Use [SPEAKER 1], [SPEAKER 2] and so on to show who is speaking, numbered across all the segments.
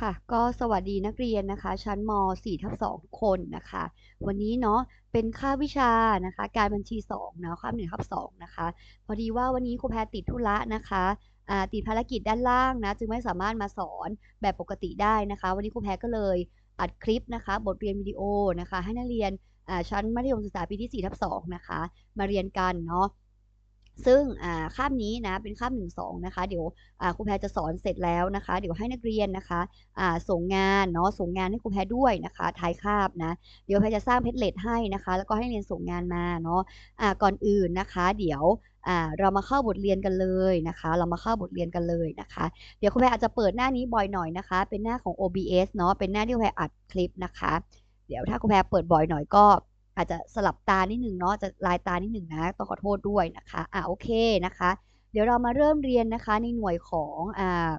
[SPEAKER 1] ค่ะก็สวัสดีนักเรียนนะคะ ชั้นม 4 ทับ2คนนะคะ วันนี้เนาะเป็นค่าวิชานะคะ การบัญชี2เนาะคาบ1ทับ2นะคะ พอดีว่าวันนี้ครูแพรติดธุระนะคะติดภารกิจด้านล่างนะ จึงไม่สามารถมาสอนแบบปกติได้นะคะ วันนี้ครูแพรก็เลยอัดคลิปนะคะ บทเรียนวิดีโอนะคะ ให้นักเรียนชั้นมัธยมศึกษาปีที่4ทับ2นะคะ มาเรียนกันเนาะ ซึ่งอ่าคาบนี้นะเป็นคาบ1 2นะคะ เดี๋ยวครูแพรจะสอนเสร็จแล้วนะคะ เดี๋ยวให้นักเรียนนะคะส่งงานเนาะส่งงานให้ครูแพรด้วยนะคะท้ายคาบนะเดี๋ยวแพรจะสร้างเพจเลทให้นะคะ แล้วก็ให้เรียนส่งงานมาเนาะอ่าก่อนอื่นนะคะ เดี๋ยวเรามาเข้าบทเรียนกันเลยนะคะ เรามาเข้าบทเรียนกันเลยนะคะ เดี๋ยวครูแพรอาจจะเปิดหน้านี้บ่อยหน่อยนะคะ เป็นหน้าของ OBS เนาะเป็นหน้าที่ครูแพรอัดคลิปนะคะ เดี๋ยวถ้าครูแพรเปิดบ่อยหน่อยก็ อาจจะสลับตานิดหนึ่งเนาะจะลายตานิดหนึ่งนะต้องขอโทษด้วยนะคะอ่าโอเคนะคะ เดี๋ยวเรามาเริ่มเรียนนะคะในหน่วยของอ่า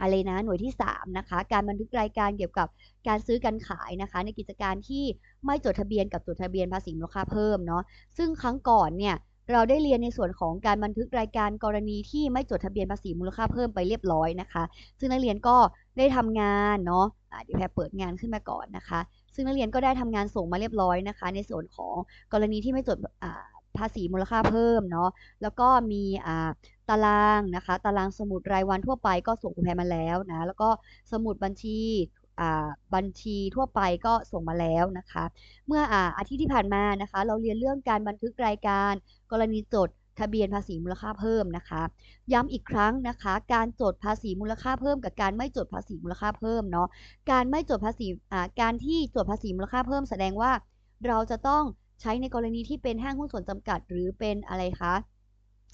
[SPEAKER 1] อะไรนะหน่วยที่ 3 นะคะ การบันทึกรายการเกี่ยวกับการซื้อการขายนะคะ ในกิจการที่ไม่จดทะเบียนกับจดทะเบียนภาษีมูลค่าเพิ่มเนาะซึ่งครั้งก่อนเนี่ยเราได้เรียนในส่วนของการบันทึกรายการกรณีที่ไม่จดทะเบียนภาษีมูลค่าเพิ่มไปเรียบร้อยนะคะ ซึ่งนักเรียนก็ได้ทำงานเนาะะเดี๋ยวแพรเปิดงานขึ้นมาก่อนนะคะ ซึ่งนักเรียนก็ได้ทำงานส่งมาเรียบร้อยนะคะ ในส่วนของกรณีที่ไม่จดภาษีมูลค่าเพิ่มเนาะแล้วก็มีตารางนะคะ ตารางสมุดรายวันทั่วไปก็ส่งคุณแพรมาแล้วนะแล้วก็สมุดบัญชีบัญชีทั่วไปก็ส่งมาแล้วนะคะ เมื่ออาทิตย์ที่ผ่านมานะคะ เราเรียนเรื่องการบันทึกรายการ กรณีจด ทะเบียนภาษีมูลค่าเพิ่มนะคะ ย้ำอีกครั้งนะคะ การจดภาษีมูลค่าเพิ่ม กับการไม่จดภาษีมูลค่าเพิ่มเนาะการไม่จดภาษีการที่จดภาษีมูลค่าเพิ่ม แสดงว่าเราจะต้องใช้ในกรณีที่เป็นห้างหุ้นส่วนจำกัด หรือเป็นอะไรคะ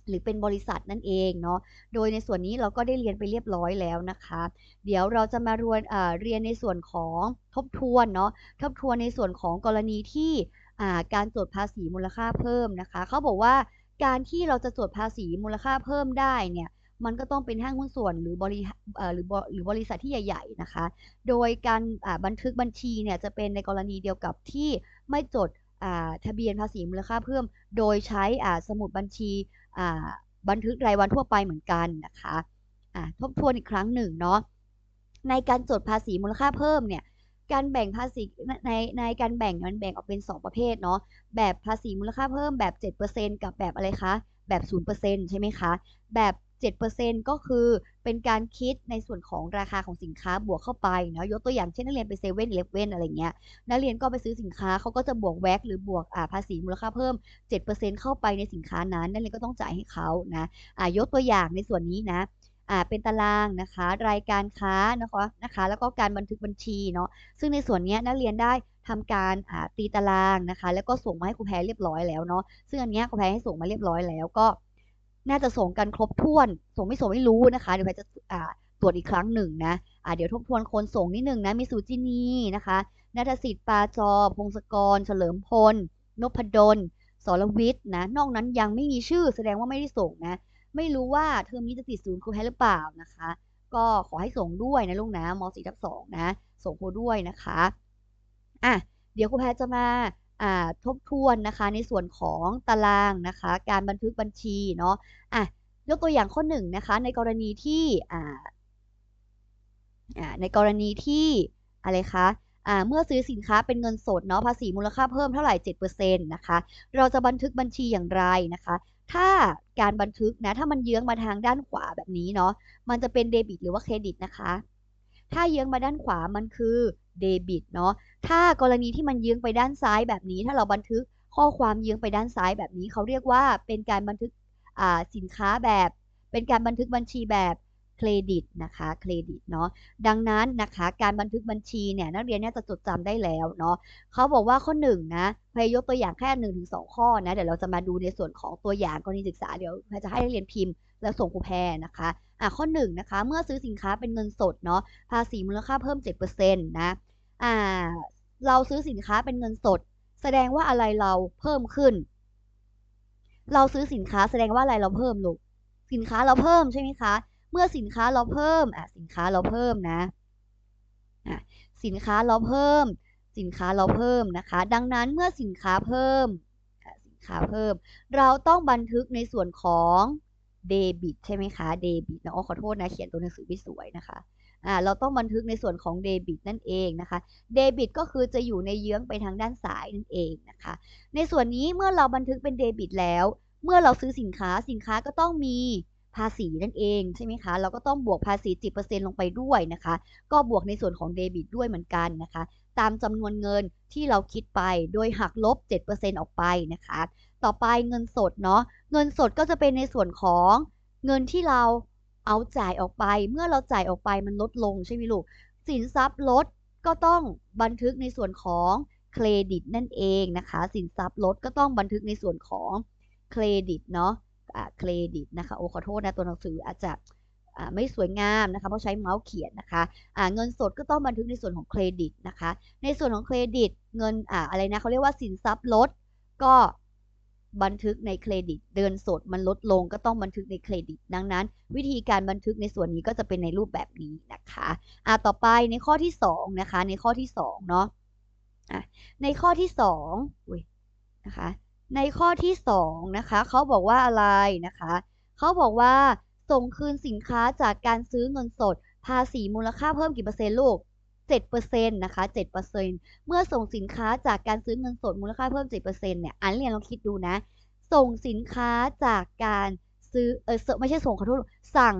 [SPEAKER 1] หรือเป็นบริษัทนั่นเองเนาะ โดยในส่วนนี้เราก็ได้เรียนไปเรียบร้อยแล้วนะคะ เดี๋ยวเราจะมารวนเรียนในส่วนของทบทวนเนาะ ทบทวนในส่วนของกรณีที่การจดภาษีมูลค่าเพิ่มนะคะ เขาบอกว่า การที่เราจะจดภาษีมูลค่าเพิ่มได้เนี่ยมันก็ต้องเป็นห้างหุ้นส่วนหรือบริหรือหรือบริษัทที่ใหญ่ๆนะคะ โดยการบันทึกบัญชีเนี่ยจะเป็นในกรณีเดียวกับที่ไม่จดทะเบียนภาษีมูลค่าเพิ่ม โดยใช้สมุดบัญชีบันทึกรายวันทั่วไปเหมือนกันนะคะทบทวนอีกครั้งหนึ่งเนาะในการจดภาษีมูลค่าเพิ่มเนี่ย การแบ่งภาษีในในการแบ่งมันแบ่งออกเป็น 2 ประเภทเนาะแบบภาษีมูลค่าเพิ่มแบบ 7%กับแบบอะไรคะแบบ 0%ใช่ไหมคะแบบ 7%ก็คือเป็นการคิดในส่วนของราคาของสินค้าบวกเข้าไปเนาะยกตัวอย่างเช่นนักเรียนไปเซเว่นเลฟเว่นอะไรเงี้ยนักเรียนก็ไปซื้อสินค้าเขาก็จะบวกแวกหรือบวกอ่าภาษีมูลค่าเพิ่ม 7%เข้าไปในสินค้านั้นนักเรียนก็ต้องจ่ายให้เขานะอ่ายกตัวอย่างในส่วนนี้นะ อ่าเป็นตารางนะคะ รายการค้านะคะนะคะ แล้วก็การบันทึกบัญชีเนาะซึ่งในส่วนนี้นักเรียนได้ทำการอ่าตีตารางนะคะ แล้วก็ส่งมาให้ครูแพรเรียบร้อยแล้วเนาะซึ่งอันนี้ครูแพรให้ส่งมาเรียบร้อยแล้วก็ น่าจะส่งกันครบถ้วน ส่งไม่ส่งไม่รู้นะคะเดี๋ยวแพรจะตรวจอีกครั้งหนึ่งนะะเดี๋ยวทบทวนคนส่งนิดหนึ่งนะมีสุจินีนะคะนัทสิทธิ์ปาจอ พงศกร เฉลิมพล นพดลสรวิทย์นะ นอกนั้นยังไม่มีชื่อแสดงว่าไม่ได้ส่งนะ ไม่รู้ว่าเทอมนี้จะติดศูนย์ครูแพ้หรือเปล่านะคะ ก็ขอให้ส่งด้วยนะลูกนะม .4 ทับ2นะส่งครูด้วยนะคะอะเดี๋ยวครูแพจะมาทบทวนนะคะในส่วนของตารางนะคะ การบันทึกบัญชีเนาะอะยกตัวอย่างข้อหนึ่งนะคะในกรณีที่อ่าในกรณีที่อะไรคะอะเมื่อซื้อสินค้าเป็นเงินสดเนาะภาษีมูลค่าเพิ่มเท่าไหร่7%นะคะ เราจะบันทึกบัญชีอย่างไรนะคะ ถ้าการบันทึกนะ ถ้ามันเยื้องมาทางด้านขวาแบบนี้เนาะ มันจะเป็นเดบิตหรือว่าเครดิตนะคะ ถ้าเยื้องมาด้านขวา มันคือเดบิตเนาะ ถ้ากรณีที่มันเยื้องไปด้านซ้ายแบบนี้ ถ้าเราบันทึกข้อความเยื้องไปด้านซ้ายแบบนี้ เขาเรียกว่าเป็นการบันทึกสินค้าแบบ เป็นการบันทึกบัญชีแบบ เครดิตนะคะเครดิตเนาะดังนั้นนะคะการบันทึกบัญชีเนี่ยนักเรียนเนี่ยจะจดจำได้แล้วเนาะเขาบอกว่าข้อ1นนะพยายกตัวอย่างแค่1นถึงสข้อนะเดี๋ยวเราจะมาดูในส่วนของตัวอย่างกรณีศึกษาเดี๋ยวจะให้นักเรียนพิมพ์ แล้วส่งครูแพรนะคะอะข้อ1นนะคะเมื่อซื้อสินค้าเป็นเงินสดเนาะภาษีมูลค่าเพิ่ม7%นะอ่าเราซื้อสินค้าเป็นเงินสด แสดงว่าอะไรเราเพิ่มขึ้น เราซื้อสินค้าแสดงว่าอะไรเราเพิ่มลูกสินค้าเราเพิ่มใช่ไหมคะ เมื่อสินค้าเราเพิ่มอะสินค้าเราเพิ่มนะอะสินค้าเราเพิ่ม สินค้าเราเพิ่มนะคะ ดังนั้นเมื่อสินค้าเพิ่มสินค้าเพิ่ม เราต้องบันทึกในส่วนของเดบิตใช่ไหมคะเดบิตนะอ๋อขอโทษนะเขียนตัวหนังสือไม่สวยนะคะอ่าเราต้องบันทึกในส่วนของเดบิตนั่นเองนะคะเดบิตก็คือจะอยู่ในเยื้องไปทางด้านซ้ายนั่นเองนะคะ ในส่วนนี้เมื่อเราบันทึกเป็นเดบิตแล้ว เมื่อเราซื้อสินค้าสินค้าก็ต้องมี ภาษีนั่นเองใช่ไหมคะ เราก็ต้องบวกภาษี 10%ลงไปด้วยนะคะ ก็บวกในส่วนของเดบิตด้วยเหมือนกันนะคะ ตามจำนวนเงินที่เราคิดไปโดยหักลบ 7%ออกไปนะคะ ต่อไปเงินสดเนาะ เงินสดก็จะเป็นในส่วนของเงินที่เราเอาจ่ายออกไป เมื่อเราจ่ายออกไปมันลดลงใช่ไหมลูก สินทรัพย์ลดก็ต้องบันทึกในส่วนของเครดิตนั่นเองนะคะ สินทรัพย์ลดก็ต้องบันทึกในส่วนของเครดิตเนาะ เครดิตนะคะโอ้ขอโทษนะตัวหนังสืออาจจะไม่สวยงามนะคะเพราะใช้เมาส์เขียนนะคะะเงินสดก็ต้องบันทึกในส่วนของเครดิตนะคะ ในส่วนของเครดิตเงินออะไรนะเขาเรียกว่าสินทรัพย์ลดก็บันทึกในเครดิต เดินสดมันลดลงก็ต้องบันทึกในเครดิต ดังนั้น วิธีการบันทึกในส่วนนี้ก็จะเป็นในรูปแบบนี้นะคะอ่าต่อไปในข้อที่2นะคะในข้อที่2เนาะอะในข้อที่2อุ้ยนะคะ ในข้อที่2นะคะเขาบอกว่าอะไรนะคะเขาบอกว่าส่งคืนสินค้าจากการซื้อเงินสด ภาษีมูลค่าเพิ่มกี่เปอร์เซ็นต์ลูก7%นะคะ7%เมื่อส่งสินค้าจากการซื้อเงินสดมูลค่าเพิ่ม 7%เนี่ยอันเรียนลองคิดดูนะ ส่งสินค้าจากการซื้อเออไม่ใช่ส่งขอโทษสั่ง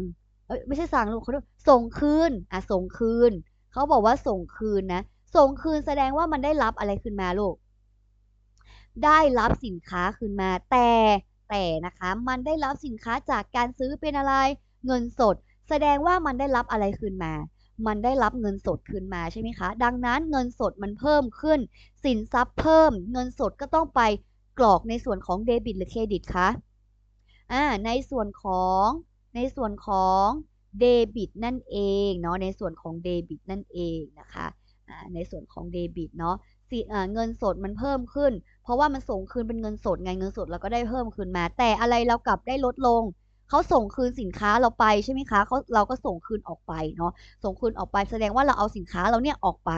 [SPEAKER 1] เออไม่ใช่สั่งลูกขอโทษส่งคืนอะส่งคืนเขาบอกว่าส่งคืนนะ ส่งคืนแสดงว่ามันได้รับอะไรขึ้นมาลูก ได้รับสินค้าคืนมา แต่แต่นะคะมันได้รับสินค้าจากการซื้อเป็นอะไรเงินสด แสดงว่ามันได้รับอะไรคืนมา มันได้รับเงินสดคืนมาใช่ไหมคะ ดังนั้นเงินสดมันเพิ่มขึ้น สินทรัพย์เพิ่ม เงินสดก็ต้องไปกรอกในส่วนของเดบิตหรือเครดิตคะอ่าในส่วนของในส่วนของเดบิตนั่นเองเนาะในส่วนของเดบิตนั่นเองนะคะอ่าในส่วนของเดบิตเนาะเงินสดมันเพิ่มขึ้น เพราะว่ามันส่งคืนเป็นเงินสดไงเงินสดเราก็ได้เพิ่มคืนมา แต่อะไรเรากลับได้ลดลงเขาส่งคืนสินค้าเราไปใช่ไหมคะเขาเราก็ส่งคืนออกไปเนาะส่งคืนออกไป แสดงว่าเราเอาสินค้าเราเนี่ยออกไป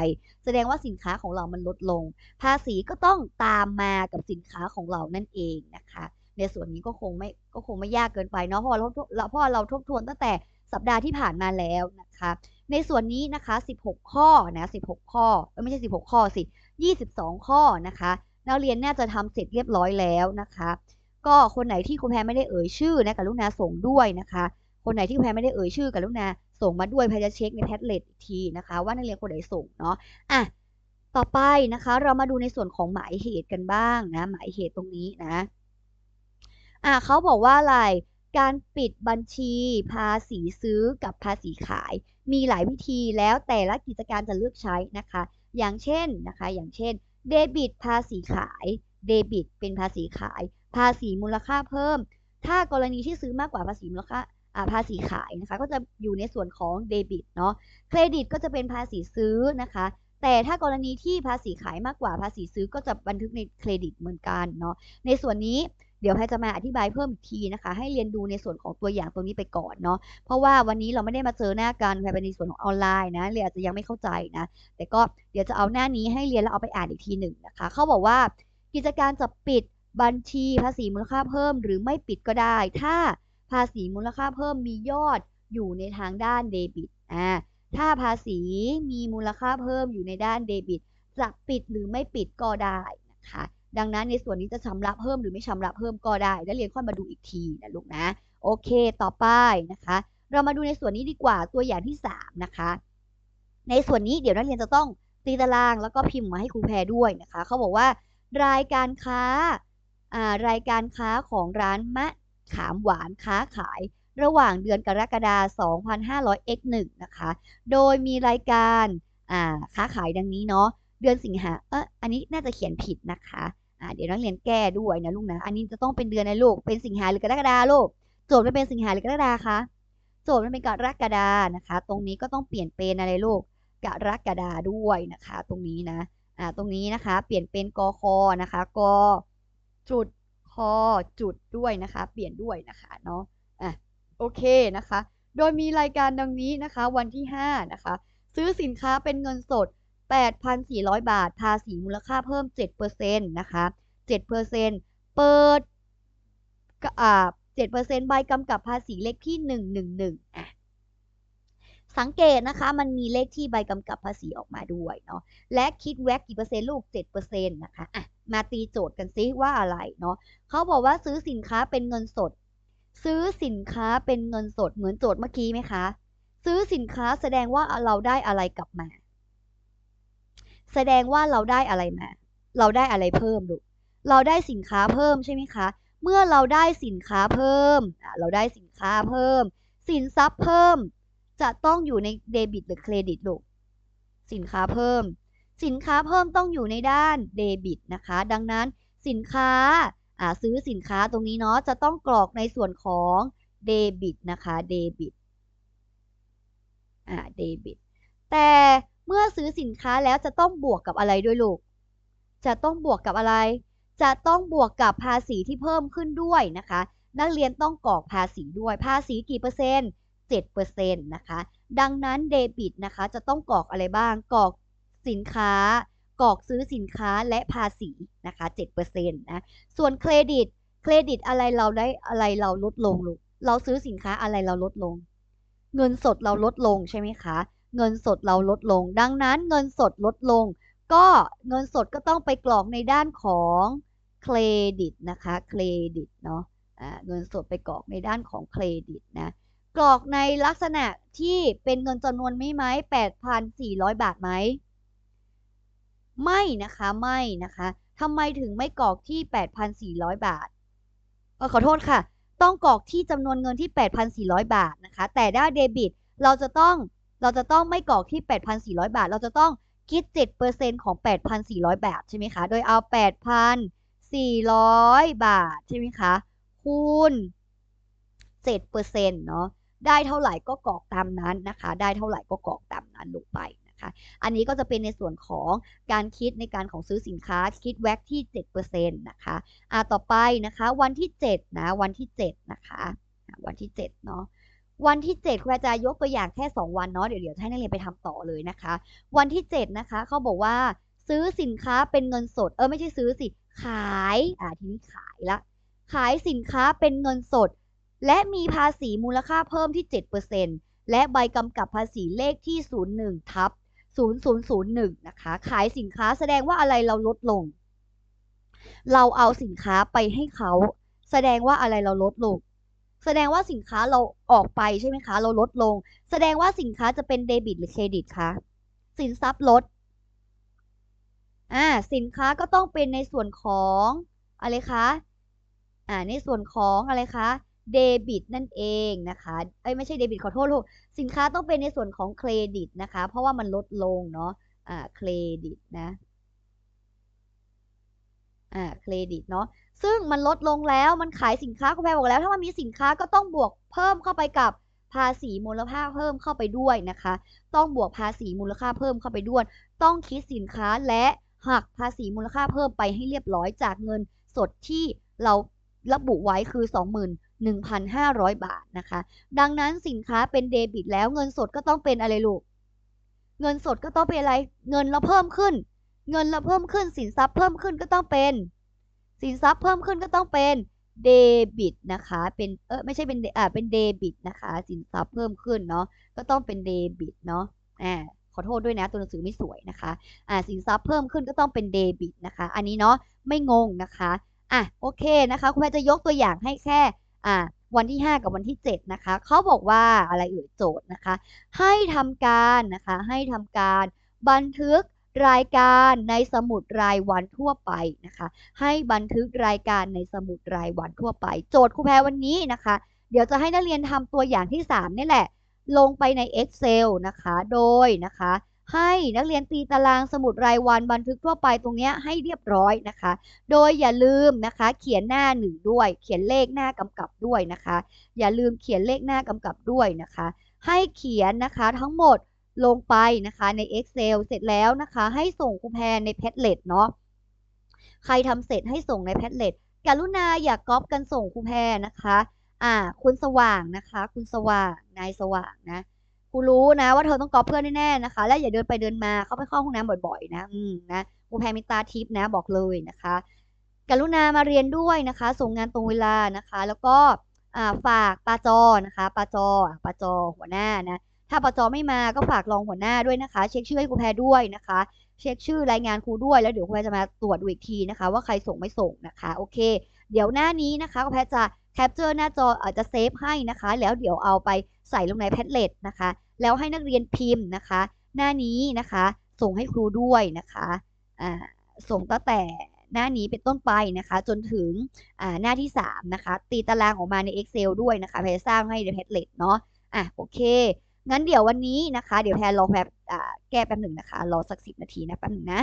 [SPEAKER 1] แสดงว่าสินค้าของเรามันลดลง ภาษีก็ต้องตามมากับสินค้าของเรานั่นเองนะคะ ในส่วนนี้ก็คงไม่ก็คงไม่ยากเกินไปเนาะเพราะเราเพราะเราทบทวนตั้งแต่สัปดาห์ที่ผ่านมาแล้วนะคะ ในส่วนนี้นะคะ 16 ข้อนะ16 ข้อไม่ใช่ 16 ข้อสิ22 ข้อนะคะ นักเรียนน่าจะทำเสร็จเรียบร้อยแล้วนะคะ ก็คนไหนที่คุณแพรไม่ได้เอ่ยชื่อนะกับลูกนาส่งด้วยนะคะ คนไหนที่คุณแพรไม่ได้เอ่ยชื่อกับลูกนาส่งมาด้วยแพรจะเช็คในแพทเล็ตอีกทีนะคะ ว่านักเรียนคนไหนส่งเนาะอะต่อไปนะคะ เรามาดูในส่วนของหมายเหตุกันบ้างนะหมายเหตุตรงนี้นะอะเขาบอกว่าอะไรการปิดบัญชีภาษีซื้อกับภาษีขาย มีหลายวิธีแล้วแต่ละกิจการจะเลือกใช้นะคะ อย่างเช่นนะคะ อย่างเช่น เดบิตภาษีขาย เดบิต เป็นภาษีขาย ภาษีมูลค่าเพิ่ม ถ้ากรณีที่ซื้อมากกว่าภาษีมูลค่าภาษีขายนะคะ ก็จะอยู่ในส่วนของเดบิตเนาะ เครดิตก็จะเป็นภาษีซื้อนะคะ แต่ถ้ากรณีที่ภาษีขายมากกว่าภาษีซื้อก็จะบันทึกในเครดิตเหมือนกันเนาะ ในส่วนนี้เดี๋ยวให้จะมาอธิบายเพิ่มอีกทีนะคะ ให้เรียนดูในส่วนของตัวอย่างตัวนี้ไปก่อนเนาะเพราะว่าวันนี้เราไม่ได้มาเจอหน้ากันภายในส่วนของออนไลน์นะเรียนอาจจะยังไม่เข้าใจนะแต่ก็เดี๋ยวจะเอาหน้านี้ให้เรียนแล้วเอาไปอ่านอีกทีหนึ่งนะคะเขาบอกว่ากิจการจะปิดบัญชีภาษีมูลค่าเพิ่ม หรือไม่ปิดก็ได้ ถ้าภาษีมูลค่าเพิ่มมียอดอยู่ในทางด้านเดบิตอ่าถ้าภาษีมีมูลค่าเพิ่มอยู่ในด้านเดบิต จะปิดหรือไม่ปิดก็ได้นะคะ ดังนั้นในส่วนนี้จะชำระเพิ่มหรือไม่ชำระเพิ่มก็ได้ แล้วเรียนค่อยมาดูอีกทีนะลูกนะ โอเค ต่อไปนะคะ เรามาดูในส่วนนี้ดีกว่าตัวอย่างที่ 3 นะคะ ในส่วนนี้เดี๋ยวนักเรียนจะต้องตีตารางแล้วก็พิมพ์มาให้ครูแพรด้วยนะคะ เขาบอกว่ารายการค้ารายการค้าของร้านมะขามหวานค้าขาย ระหว่างเดือนกรกฎาคม2500 x 1 นะคะ โดยมีรายการค้าขายดังนี้เนาะ เดือนสิงหาเอออันนี้น่าจะเขียนผิดนะคะ เดี๋ยวนักเรียนแก้ด้วยนะลูกนะ อันนี้จะต้องเป็นเดือนนะลูก เป็นสิงหาหรือกรกฎาลูก โจทย์ไม่เป็นสิงหาหรือกรกฎาคะ โจทย์มันเป็นกรกฎานะคะ ตรงนี้ก็ต้องเปลี่ยนเป็นอะไรลูก กรกฎาด้วยนะคะ ตรงนี้นะ อ่า ตรงนี้นะคะ เปลี่ยนเป็นกคนะคะ กจุดคอจุดด้วยนะคะ เปลี่ยนด้วยนะคะเนาะ อะ โอเคนะคะ โดยมีรายการดังนี้นะคะ วันที่5นะคะ ซื้อสินค้าเป็นเงินสด 8,400 บาท ภาษีมูลค่าเพิ่ม 7%นะคะ 7%เปิดอ่า7%ใบกำกับภาษีเลขที่ 111อะสังเกตนะคะ มันมีเลขที่ใบกำกับภาษีออกมาด้วยเนาะและคิดแวกกี่เปอร์เซ็นต์ลูก7%นะคะอะมาตีโจทย์กันซิว่าอะไรเนาะเขาบอกว่าซื้อสินค้าเป็นเงินสด ซื้อสินค้าเป็นเงินสดเหมือนโจทย์เมื่อกี้ไหมคะ ซื้อสินค้าแสดงว่าเราได้อะไรกลับมา แสดงว่าเราได้อะไรมา เราได้อะไรเพิ่มลูก เราได้สินค้าเพิ่มใช่ไหมคะ เมื่อเราได้สินค้าเพิ่ม เราได้สินค้าเพิ่ม สินทรัพย์เพิ่ม จะต้องอยู่ในเดบิตหรือเครดิตลูก สินค้าเพิ่ม สินค้าเพิ่มต้องอยู่ในด้านเดบิตนะคะ ดังนั้นสินค้าซื้อสินค้าตรงนี้เนาะจะต้องกรอกในส่วนของเดบิตนะคะเดบิตอ่าเดบิตแต่ เมื่อซื้อสินค้าแล้วจะต้องบวกกับอะไรด้วยลูก จะต้องบวกกับอะไร จะต้องบวกกับภาษีที่เพิ่มขึ้นด้วยนะคะ นักเรียนต้องกรอกภาษีด้วย ภาษีกี่เปอร์เซ็นต์7%นต์นะคะ ดังนั้นเดบิตนะคะ จะต้องกรอกอะไรบ้าง กรอกสินค้ากรอกซื้อสินค้าและภาษีนะคะ7%นะ ส่วนเครดิต เครดิตอะไรเราได้อะไรเราลดลงลูก เราซื้อสินค้าอะไรเราลดลง เงินสดเราลดลงใช่ไหมคะ เงินสดเราลดลง ดังนั้นเงินสดลดลง ก็เงินสดก็ต้องไปกรอกในด้านของเครดิตนะคะเครดิตเนาะเงินสดไปกรอกในด้านของเครดิตนะกรอกในลักษณะที่เป็นเงินจำนวนไม่ไหม8,400 บาทไหม ไม่นะคะไม่นะคะทำไมถึงไม่กรอกที่ 8,400 บาทเออขอโทษค่ะ ต้องกรอกที่จำนวนเงินที่ 8,400 บาทนะคะ แต่ด้านเดบิต เราจะต้อง เราจะต้องไม่กรอกที่ 8,400 บาท เราจะต้องคิด 7%ของ 8,400 บาทใช่ไหมคะ โดยเอา 8,400 บาทใช่ไหมคะ คูณ 7%เนาะ ได้เท่าไหร่ก็กรอกตามนั้นนะคะ ได้เท่าไหร่ก็กรอกตามนั้นลงไปนะคะ อันนี้ก็จะเป็นในส่วนของการคิดในการของซื้อสินค้า คิดแว็กที่ 7%นะคะ อ่าต่อไปนะคะ วันที่ 7 นะ วันที่ 7 นะคะ วันที่ 7 เนาะ วันที่ 7ครูอาจารย์ยกตัวอย่างแค่ 2 วันเนาะเดี๋ยวเดี๋ยวให้นักเรียนไปทำต่อเลยนะคะ วันที่ 7 นะคะเขาบอกว่าซื้อสินค้าเป็นเงินสด เออไม่ใช่ซื้อสิ ขายอ่าทีนี้ขายละขายสินค้าเป็นเงินสด และมีภาษีมูลค่าเพิ่มที่ 7%และใบกำกับภาษีเลขที่ 01ทับ0001 นะคะ ขายสินค้าแสดงว่าอะไรเราลดลง เราเอาสินค้าไปให้เขา แสดงว่าอะไรเราลดลง แสดงว่าสินค้าเราออกไปใช่ไหมคะ เราลดลง แสดงว่าสินค้าจะเป็นเดบิตหรือเครดิตคะสินทรัพย์ลดอ่าสินค้าก็ต้องเป็นในส่วนของอะไรคะอ่าในส่วนของอะไรคะเดบิตนั่นเองนะคะเอ้ยไม่ใช่เดบิตขอโทษลูกสินค้าต้องเป็นในส่วนของเครดิตนะคะ เพราะว่ามันลดลงเนาะอ่าเครดิตนะ อ่าเครดิตเนาะซึ่งมันลดลงแล้วมันขายสินค้าคุณแพรบอกแล้ว ถ้ามันมีสินค้าก็ต้องบวกเพิ่มเข้าไปกับภาษีมูลค่าเพิ่มเข้าไปด้วยนะคะ ต้องบวกภาษีมูลค่าเพิ่มเข้าไปด้วย ต้องคิดสินค้าและหักภาษีมูลค่าเพิ่มไปให้เรียบร้อยจากเงินสดที่เราระบุไว้คือ 21,500 บาทนะคะ ดังนั้นสินค้าเป็นเดบิตแล้วเงินสดก็ต้องเป็นอะไรลูก เงินสดก็ต้องเป็นอะไร เงินเราเพิ่มขึ้น เงินเราเพิ่มขึ้นสินทรัพย์เพิ่มขึ้นก็ต้องเป็น สินทรัพย์เพิ่มขึ้นก็ต้องเป็นเดบิตนะคะ เป็นเออไม่ใช่เป็นอ่าเป็นเดบิตนะคะ สินทรัพย์เพิ่มขึ้นเนาะก็ต้องเป็นเดบิตเนาะอ่าขอโทษด้วยนะตัวหนังสือไม่สวยนะคะอ่าสินทรัพย์เพิ่มขึ้นก็ต้องเป็นเดบิตนะคะ อันนี้เนาะไม่งงนะคะอะโอเคนะคะคุณแม่จะยกตัวอย่างให้แค่อ่าวันที่ 5 กับวันที่ 7 นะคะ เขาบอกว่าอะไรเอ่ยโจทย์นะคะ ให้ทำการนะคะ ให้ทำการบันทึก รายการในสมุดรายวันทั่วไปนะคะ ให้บันทึกรายการในสมุดรายวันทั่วไป โจทย์ครูแพรวันนี้นะคะ เดี๋ยวจะให้นักเรียนทำตัวอย่างที่ 3 นี่แหละ ลงไปใน Excel นะคะ โดยนะคะ ให้นักเรียนตีตารางสมุดรายวันบันทึกทั่วไปตรงนี้ให้เรียบร้อยนะคะ โดยอย่าลืมนะคะ เขียนหน้าหนึ่งด้วย เขียนเลขหน้ากำกับด้วยนะคะ อย่าลืมเขียนเลขหน้ากำกับด้วยนะคะ ให้เขียนนะคะทั้งหมด ลงไปนะคะใน Excel เสร็จแล้วนะคะ ให้ส่งครูแพรใน Padlet เนาะใครทำเสร็จให้ส่งใน Padlet กรุณาอย่ากก๊อปกันส่งครูแพรนะคะ อ่า คุณสว่างนะคะ คุณสว่าง นายสว่างนะครูรู้นะว่าเธอต้องก๊อปเพื่อนแน่ๆนะคะ และอย่าเดินไปเดินมาเข้าไปเข้าห้องน้ำบ่อยๆนะ อืมนะครูแพรมีตาทิพย์นะบอกเลยนะคะ กรุณามาเรียนด้วยนะคะ ส่งงานตรงเวลานะคะ แล้วก็อ่าฝากปาจอนะคะปาจออะปาจอหัวหน้านะ ถ้าปจไม่มาก็ฝากรองหัวหน้าด้วยนะคะ เช็คชื่อให้ครูแพรด้วยนะคะ เช็คชื่อรายงานครูด้วยแล้วเดี๋ยวครูแพรจะมาตรวจดูอีกทีนะคะ ว่าใครส่งไม่ส่งนะคะโอเค เดี๋ยวหน้านี้นะคะครูแพรจะแคปเจอร์หน้าจออาจจะเซฟให้นะคะ แล้วเดี๋ยวเอาไปใส่ลงในแพทเล็ตนะคะ แล้วให้นักเรียนพิมพ์นะคะ หน้านี้นะคะ ส่งให้ครูด้วยนะคะอ่าส่งตั้งแต่หน้านี้เป็นต้นไปนะคะ จนถึงอ่าหน้าที่ 3 นะคะ ตีตารางออกมาใน Excel ด้วยนะคะแพรสร้างให้ในแพทเล็ตเนาะอะโอเค งั้นเดี๋ยววันนี้นะคะ เดี๋ยวแพรรอแพรแก้แป๊บหนึ่งนะคะ รอสักสิบนาทีนะแป๊บหนึ่งนะ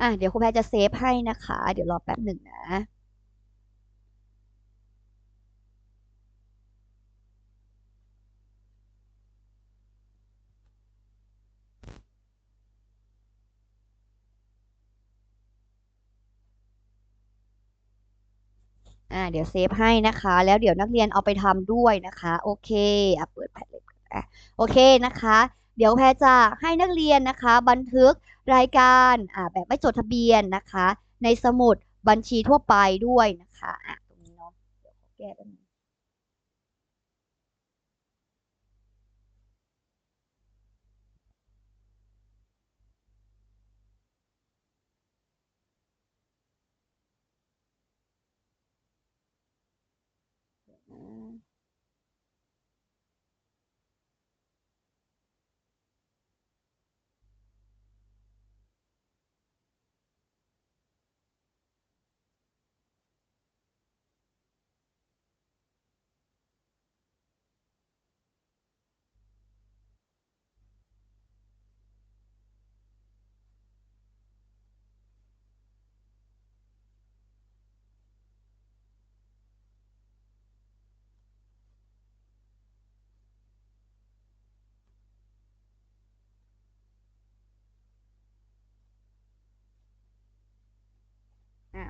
[SPEAKER 1] อะเดี๋ยวครูแพรจะเซฟให้นะคะ เดี๋ยวรอแป๊บหนึ่งนะอ่าเดี๋ยวเซฟให้นะคะ แล้วเดี๋ยวนักเรียนเอาไปทำด้วยนะคะ โอเคอะเปิดแพทเล็ตอะโอเคนะคะ เดี๋ยวแพรจะให้นักเรียนนะคะ บันทึกรายการอ่าแบบไม่จดทะเบียนนะคะ ในสมุดบัญชีทั่วไปด้วยนะคะอะตรงนี้เนาะเดี๋ยวขอแก้แป๊บนึง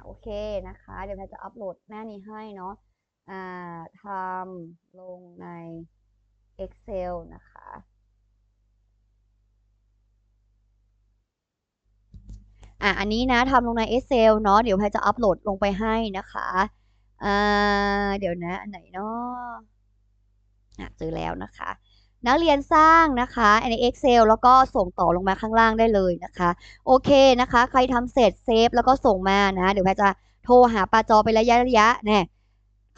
[SPEAKER 1] โอเคนะคะ เดี๋ยวแพรจะอัปโหลดหน้านี้ให้เนาะอ่าทำลงใน Excel นะคะ อะอันนี้นะทำลงใน Excel เนาะเดี๋ยวแพรจะอัปโหลดลงไปให้นะคะอ่าเดี๋ยวนะ อันไหนเนาะอะเจอแล้วนะคะ นักเรียนสร้างนะคะใน Excel แล้วก็ส่งต่อลงมาข้างล่างได้เลยนะคะ โอเคนะคะ ใครทำเสร็จเซฟแล้วก็ส่งมานะ เดี๋ยวแพจะโทรหาปาจอไประยะระยะเนี่ย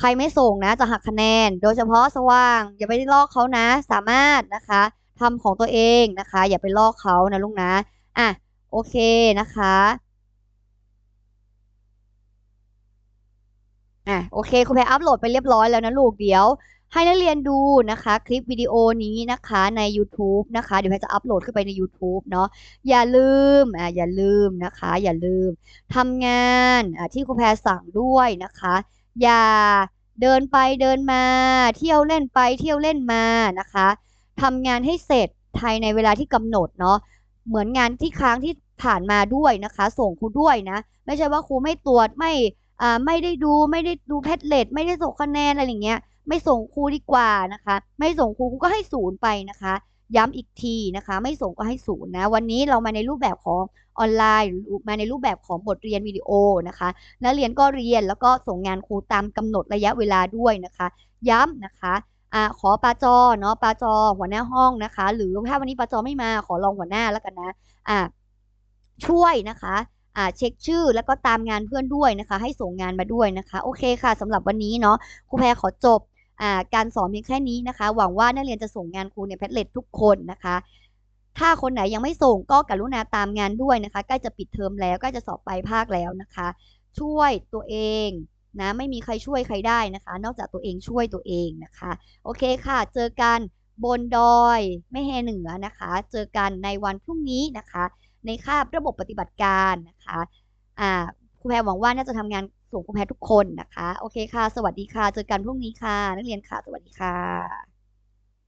[SPEAKER 1] ใครไม่ส่งนะจะหักคะแนน โดยเฉพาะสว่าง อย่าไปลอกเขานะ สามารถนะคะทำของตัวเองนะคะ อย่าไปลอกเขานะลูกนะอะโอเคนะคะอะโอเคคุณแพรอัปโหลดไปเรียบร้อยแล้วนะลูกเดี๋ยว ให้นักเรียนดูนะคะ คลิปวิดีโอนี้นะคะใน YouTube นะคะ เดี๋ยวแพจะอัปโหลดขึ้นไปใน YouTube เนาะอย่าลืมอะอย่าลืมนะคะ อย่าลืมทำงานอะที่ครูแพรสั่งด้วยนะคะ อย่าเดินไปเดินมา เที่ยวเล่นไปเที่ยวเล่นมานะคะทำงานให้เสร็จภายในเวลาที่กำหนดเนาะเหมือนงานที่ค้างที่ผ่านมาด้วยนะคะ ส่งครูด้วยนะ ไม่ใช่ว่าครูไม่ตรวจไม่อ่าไม่ได้ดูไม่ได้ดูแพทเลตไม่ได้ส่งคะแนนอะไรอย่างเงี้ย ไม่ส่งครูดีกว่านะคะ ไม่ส่งครูครูก็ให้ศูนย์ไปนะคะ ย้ำอีกทีนะคะ ไม่ส่งก็ให้ศูนย์นะ วันนี้เรามาในรูปแบบของออนไลน์หรือมาในรูปแบบของบทเรียนวิดีโอนะคะ นักเรียนก็เรียนแล้วก็ส่งงานครูตามกำหนดระยะเวลาด้วยนะคะ ย้ำนะคะอ่าขอปาจอเนาะปาจอหัวหน้าห้องนะคะ หรือถ้าวันนี้ปาจอไม่มาขอรองหัวหน้าแล้วกันนะอ่าช่วยนะคะอ่าเช็คชื่อแล้วก็ตามงานเพื่อนด้วยนะคะ ให้ส่งงานมาด้วยนะคะ โอเคค่ะสำหรับวันนี้เนาะครูแพรขอจบ การสอนเพียงแค่นี้นะคะ หวังว่านักเรียนจะส่งงานครูในแพทเล็ตทุกคนนะคะ ถ้าคนไหนยังไม่ส่งก็กรุณาตามงานด้วยนะคะใกล้จะปิดเทอมแล้วใกล้จะสอบปลายภาคแล้วนะคะ ช่วยตัวเองนะไม่มีใครช่วยใครได้นะคะ นอกจากตัวเองช่วยตัวเองนะคะ โอเคค่ะ เจอกันบนดอยแม่แฮเหนือนะคะ เจอกันในวันพรุ่งนี้นะคะ ในคาบระบบปฏิบัติการนะคะอ่าครูแพรหวังว่าน่าจะทำงาน สูงครูแพททุกคนนะคะ โอเคค่ะ สวัสดีค่ะ เจอกันพรุ่งนี้ค่ะ นักเรียนค่ะ สวัสดีค่ะ